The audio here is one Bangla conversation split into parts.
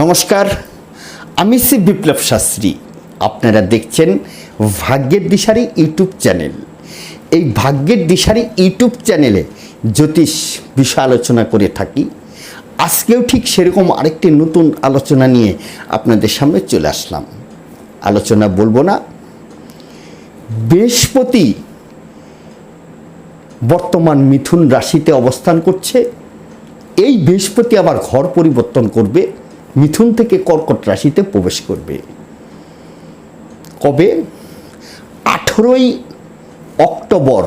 নমস্কার, আমি শ্রী বিপ্লব শাস্ত্রী। আপনারা দেখছেন ভাগ্যের দিশারি ইউটিউব চ্যানেল। এই ভাগ্যের দিশারি ইউটিউব চ্যানেলে জ্যোতিষ বিষয় আলোচনা করে থাকি। আজকেও ঠিক সেরকম আরেকটি নতুন আলোচনা নিয়ে আপনাদের সামনে চলে আসলাম। আলোচনা বলব না, বৃহস্পতি বর্তমান মিথুন রাশিতে অবস্থান করছে। এই বৃহস্পতি আবার ঘর পরিবর্তন করবে। মিথুন থেকে কর্কট রাশিতে প্রবেশ করবে। কবে? আঠেরোই অক্টোবর,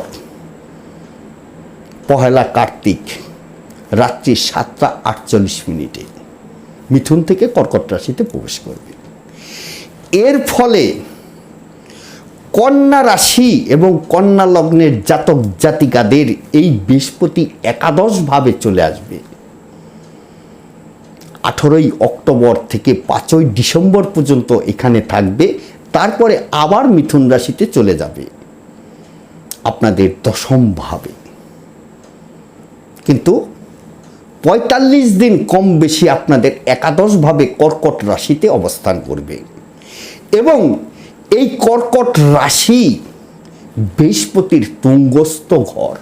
পহেলা কার্তিক, রাত্রি সাতটা আটচল্লিশ মিনিটে মিথুন থেকে কর্কট রাশিতে প্রবেশ করবে। এর ফলে কন্যা রাশি এবং কন্যা লগ্নের জাতক জাতিকাদের এই বৃহস্পতি একাদশভাবে চলে আসবে। আঠেরোই অক্টোবর থেকে পাঁচই ডিসেম্বর পর্যন্ত এখানে থাকবে, তারপরে আবার মিথুন রাশিতে চলে যাবে। আপনাদের দশমভাবে কিন্তু পঁয়তাল্লিশ দিন কম বেশি আপনাদের একাদশভাবে কর্কট রাশিতে অবস্থান করবে। এবং এই কর্কট রাশি বৃহস্পতির তুঙ্গস্থ ঘর।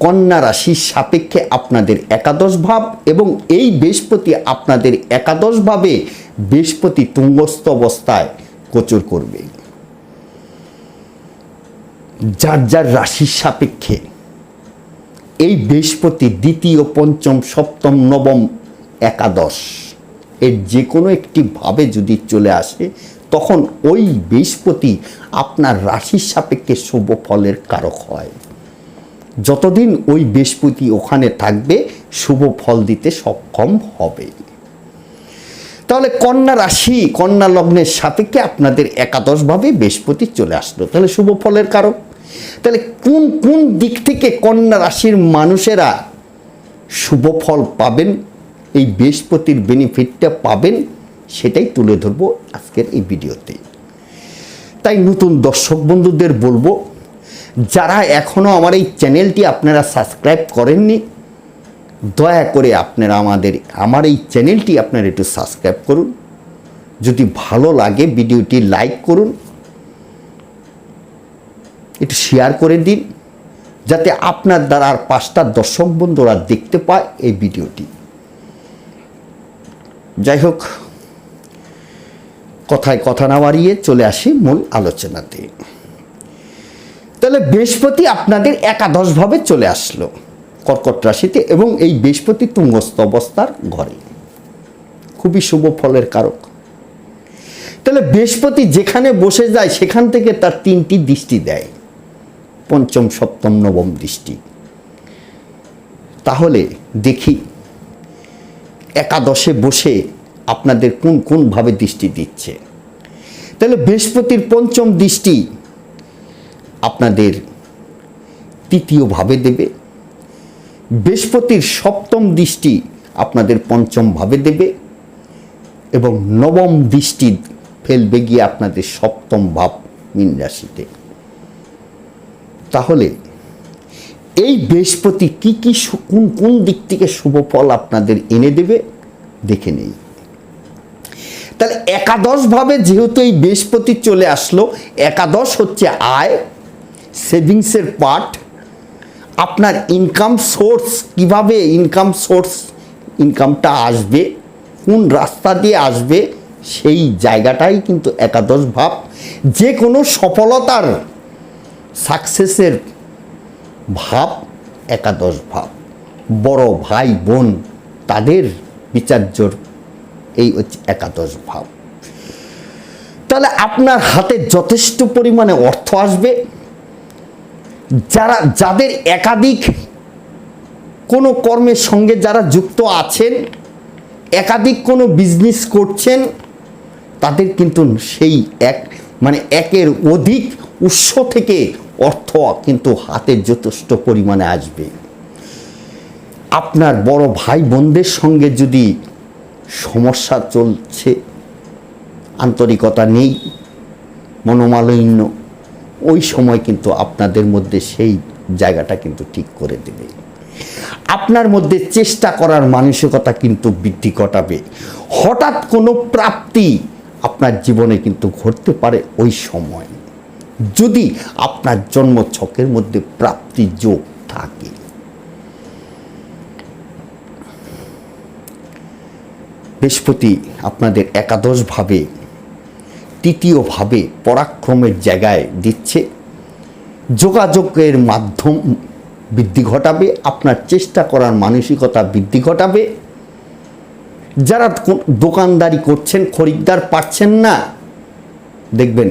কন্যা রাশির সাপেক্ষে আপনাদের একাদশ ভাব এবং এই বৃহস্পতি আপনাদের একাদশ ভাবে বৃহস্পতি তুঙ্গস্থ অবস্থায় গোচর করবে। যার যার রাশির সাপেক্ষে এই বৃহস্পতি দ্বিতীয়, পঞ্চম, সপ্তম, নবম একাদশ এর যে কোনো একটি ভাবে যদি চলে আসে, তখন ওই বৃহস্পতি আপনার রাশির সাপেক্ষে শুভ ফলের কারক হয়। যতদিন ওই বৃহস্পতি ওখানে থাকবে, শুভ ফল দিতে সক্ষম হবে। তাহলে কন্যা রাশি, কন্যা লগ্নের সাপেক্ষে আপনাদের একাদশভাবে বৃহস্পতি চলে আসলো। তাহলে শুভ ফলের কারক তাহলে কোন কোন দিক থেকে কন্যা রাশির মানুষেরা শুভ ফল পাবেন, এই বৃহস্পতির বেনিফিটটা পাবেন, সেটাই তুলে ধরবো আজকের এই ভিডিওতে। তাই নতুন দর্শক বন্ধুদের বলব যারা এখনও আমার এই চ্যানেলটি আপনারা সাবস্ক্রাইব করেননি, দয়া করে আপনারা আমাদের, আমার এই চ্যানেলটি আপনারা একটু সাবস্ক্রাইব করুন। যদি ভালো লাগে ভিডিওটি লাইক করুন, একটু শেয়ার করে দিন, যাতে আপনার দ্বারা আর পাঁচটা দর্শক বন্ধুরা দেখতে পায় এই ভিডিওটি। যাই হোক, কথায় কথা না বাড়িয়ে চলে আসি মূল আলোচনাতে। তাহলে বৃহস্পতি আপনাদের একাদশভাবে চলে আসলো, কর্কট রাশিতে এবং এই বৃহস্পতি তুঙ্গস্থ অবস্থার ঘরে। খুবই শুভ ফলের কারক। তাহলে বৃহস্পতি যেখানে বসে যায়, সেখান থেকে তার তিনটি দৃষ্টি দেয়। পঞ্চম, সপ্তম, নবম দৃষ্টি। তাহলে দেখি, একাদশে বসে আপনাদের কোন কোনভাবে দৃষ্টি দিচ্ছে। তাহলে বৃহস্পতির পঞ্চম দৃষ্টি আপনাদের তৃতীয়ভাবে দেবে। বৃহস্পতির সপ্তম দৃষ্টি আপনাদের পঞ্চম ভাবে দেবে এবং নবম দৃষ্টি ফেলবে গিয়ে আপনাদের সপ্তম ভাব মীন রাশিতে। তাহলে এই বৃহস্পতি কি কি কোন কোন দিক থেকে শুভ ফল আপনাদের এনে দেবে দেখে নেই। তাহলে একাদশ ভাবে যেহেতু এই বৃহস্পতি চলে আসলো, একাদশ হচ্ছে আয় সেভিংসের পার্ট আপনার ইনকাম সোর্স কীভাবে ইনকাম সোর্স ইনকামটা আসবে, কোন রাস্তা দিয়ে আসবে, সেই জায়গাটাই কিন্তু একাদশ ভাব। যে কোনো সফলতার সাকসেসের ভাব একাদশ ভাব। বড় ভাই, বোন, তাদের বিচার্যর এই হচ্ছে একাদশ ভাব। তাহলে আপনার হাতে যথেষ্ট পরিমাণে অর্থ আসবে যারা, যাদের একাধিক কোনো কর্মের সঙ্গে যারা যুক্ত আছেন, একাধিক কোনো বিজনেস করছেন, তাদের কিন্তু সেই এক মানে একের অধিক উৎস থেকে অর্থ কিন্তু হাতে যথেষ্ট পরিমাণে আসবে। আপনার বড় ভাই বোনদের সঙ্গে যদি সমস্যা চলছে, আন্তরিকতা নেই, মনোমালিন্য ওই সময় কিন্তু আপনাদের মধ্যে সেই জায়গাটা কিন্তু ঠিক করে দেবে। আপনার মধ্যে চেষ্টা করার মানসিকতা কিন্তু বৃদ্ধি ঘটাবে। হঠাৎ কোনো প্রাপ্তি আপনার জীবনে কিন্তু ঘটতে পারে ওই সময়। যদি আপনার জন্ম ছকের মধ্যে প্রাপ্তি যোগ থাকে। বৃহস্পতি আপনাদের একাদশভাবে তৃতীয়ভাবে পরাক্রমের জায়গায় দিচ্ছে। যোগাযোগের মাধ্যম বৃদ্ধি ঘটাবে, আপনার চেষ্টা করার মানসিকতা বৃদ্ধি ঘটাবে। যারা দোকানদারি করছেন, খরিদ্দার পাচ্ছেন না, দেখবেন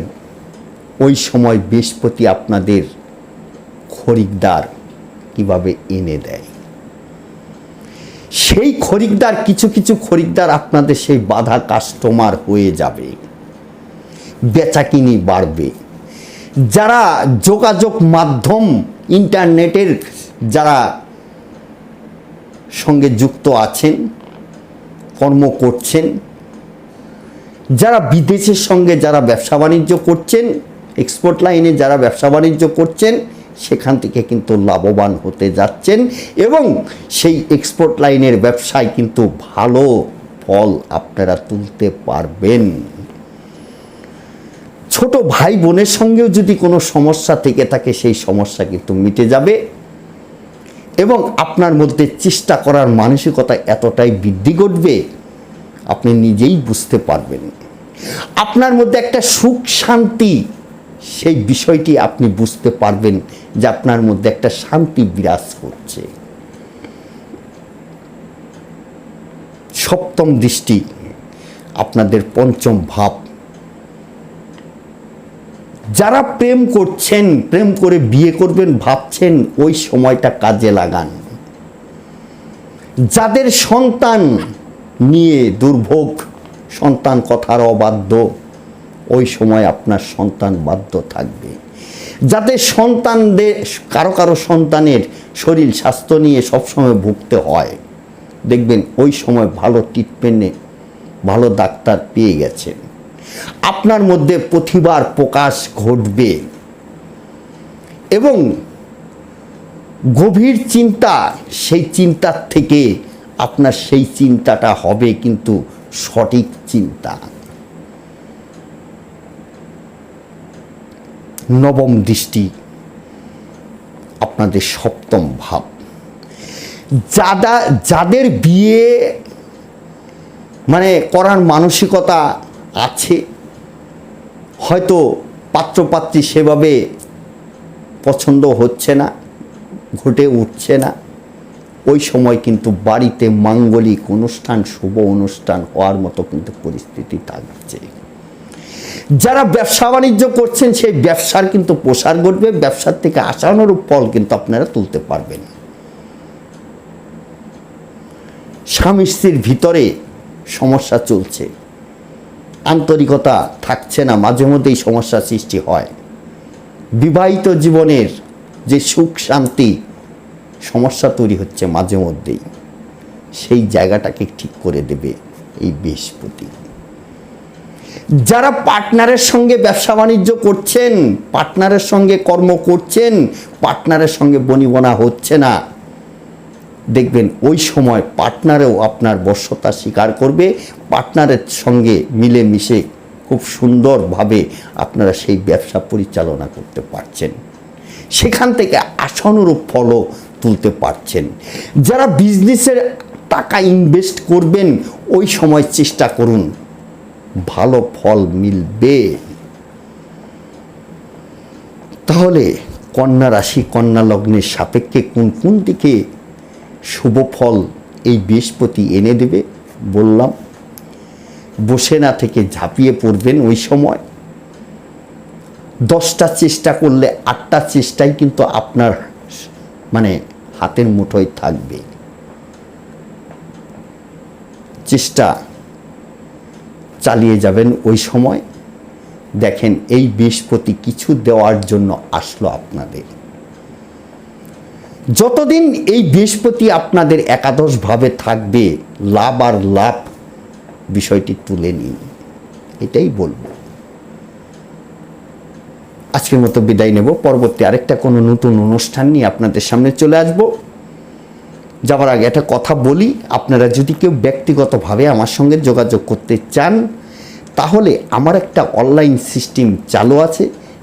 ওই সময় বৃহস্পতি আপনাদের খরিদ্দার কীভাবে এনে দেয়। সেই খরিদ্দার, কিছু কিছু খরিদ্দার আপনাদের সেই বাধা কাস্টমার হয়ে যাবে। বেচাকিনি বাড়বে। যারা যোগাযোগ মাধ্যম, ইন্টারনেটের যারা সঙ্গে যুক্ত আছেন, কর্ম করছেন, যারা বিদেশের সঙ্গে যারা ব্যবসা বাণিজ্য করছেন এক্সপোর্ট লাইনে যারা ব্যবসা বাণিজ্য করছেন, সেখান থেকে কিন্তু লাভবান হতে যাচ্ছেন এবং সেই এক্সপোর্ট লাইনের ব্যবসায় কিন্তু ভালো ফল আপনারা তুলতে পারবেন। ছোট ভাই বোনের সঙ্গেও যদি কোনো সমস্যা থেকে থাকে, সেই সমস্যা কিন্তু মিটে যাবে। এবং আপনার মধ্যে চেষ্টা করার মানসিকতা এতটাই বৃদ্ধি ঘটবে, আপনি নিজেই বুঝতে পারবেন। আপনার মধ্যে একটা সুখ শান্তি, সেই বিষয়টি আপনি বুঝতে পারবেন যে আপনার মধ্যে একটা শান্তি বিরাজ করছে। সপ্তম দৃষ্টি, আপনাদের পঞ্চম ভাব। যারা প্রেম করছেন, প্রেম করে বিয়ে করবেন, ভাবছেন ওই সময়টা কাজে লাগান। যাদের সন্তান নিয়ে দুর্ভোগ, সন্তান কথার অবাধ্য, ওই সময় আপনার সন্তান বাধ্য থাকবে। যাতে সন্তানদের, কারও কারও সন্তানের শরীর স্বাস্থ্য নিয়ে সবসময় ভুগতে হয়, দেখবেন ওই সময় ভালো ট্রিটমেন্টে ভালো ডাক্তার পেয়ে গেছেন। আপনার মধ্যে প্রতিভার প্রকাশ ঘটবে। এবং গভীর চিন্তা, সেই চিন্তার থেকে আপনার সেই চিন্তাটা হবে কিন্তু সঠিক চিন্তা। নবম দৃষ্টি, আপনাদের সপ্তম ভাব। যাদা, যাদের বিয়ে মানে করার মানসিকতা আছে। হয়তো পাত্রপাত্রী সেভাবে পছন্দ হচ্ছে না, ঘটে উঠছে না। ওই সময় কিন্তু বাড়িতে মাঙ্গলিক অনুষ্ঠান, শুভ অনুষ্ঠান হওয়ার মতো কিন্তু পরিস্থিতি থাকছে। যারা ব্যবসা বাণিজ্য করছেন, সেই ব্যবসার কিন্তু প্রসার ঘটবে, ব্যবসার থেকে আশানুরূপ ফল কিন্তু আপনারা তুলতে পারবেন। স্বামী স্ত্রীর ভিতরে সমস্যা চলছে। আন্তরিকতা থাকছে না, মাঝে মধ্যেই সমস্যা সৃষ্টি হয়। বিবাহিত জীবনের যে সুখ, শান্তি, সমস্যা তৈরি হচ্ছে মাঝে মধ্যেই। সেই জায়গাটাকে ঠিক করে দেবে এই বৃহস্পতি। যারা পার্টনারের সঙ্গে ব্যবসা বাণিজ্য করছেন, পার্টনারের সঙ্গে কর্ম করছেন, পার্টনারের সঙ্গে বনিবনা হচ্ছে না। দেখবেন ওই সময় পার্টনারেও আপনার বশ্যতা স্বীকার করবে, পার্টনারের সঙ্গে মিলেমিশে খুব সুন্দরভাবে আপনারা সেই ব্যবসা পরিচালনা করতে পারছেন। সেখান থেকে আশানুরূপ ফলও তুলতে পারছেন। যারা বিজনেসের টাকা ইনভেস্ট করবেন, ওই সময় চেষ্টা করুন, ভালো ফল মিলবে। তাহলে কন্যা রাশি, কন্যা লগ্নের সাপেক্ষে কোন কোন দিকে শুভ ফল এই বৃহস্পতি এনে দেবে। বললাম, বসে না থেকে ঝাঁপিয়ে পড়বেন ওই সময়। দশটা চেষ্টা করলে আটটা চেষ্টাই কিন্তু আপনার মানে হাতের মুঠোয় থাকবে। চেষ্টা চালিয়ে যাবেন ওই সময়। দেখেন, এই বৃহস্পতি কিছু দেওয়ার জন্য আসলো আপনাদের। যতদিন এই বৃহস্পতি আপনাদের একাদশভাবে থাকবে, লাভ আর লাভ বিষয়টি তুলে নিন। এটাই বলব। আজকের মতো বিদায় নেব। পরবর্তী আরেকটা কোনো নতুন অনুষ্ঠান নিয়ে আপনাদের সামনে চলে আসব। যাবার আগে একটা কথা বলি, আপনারা যদি কেউ ব্যক্তিগতভাবে আমার সঙ্গে যোগাযোগ করতে চান, তাহলে আমার একটা অনলাইন সিস্টেম চালু আছে।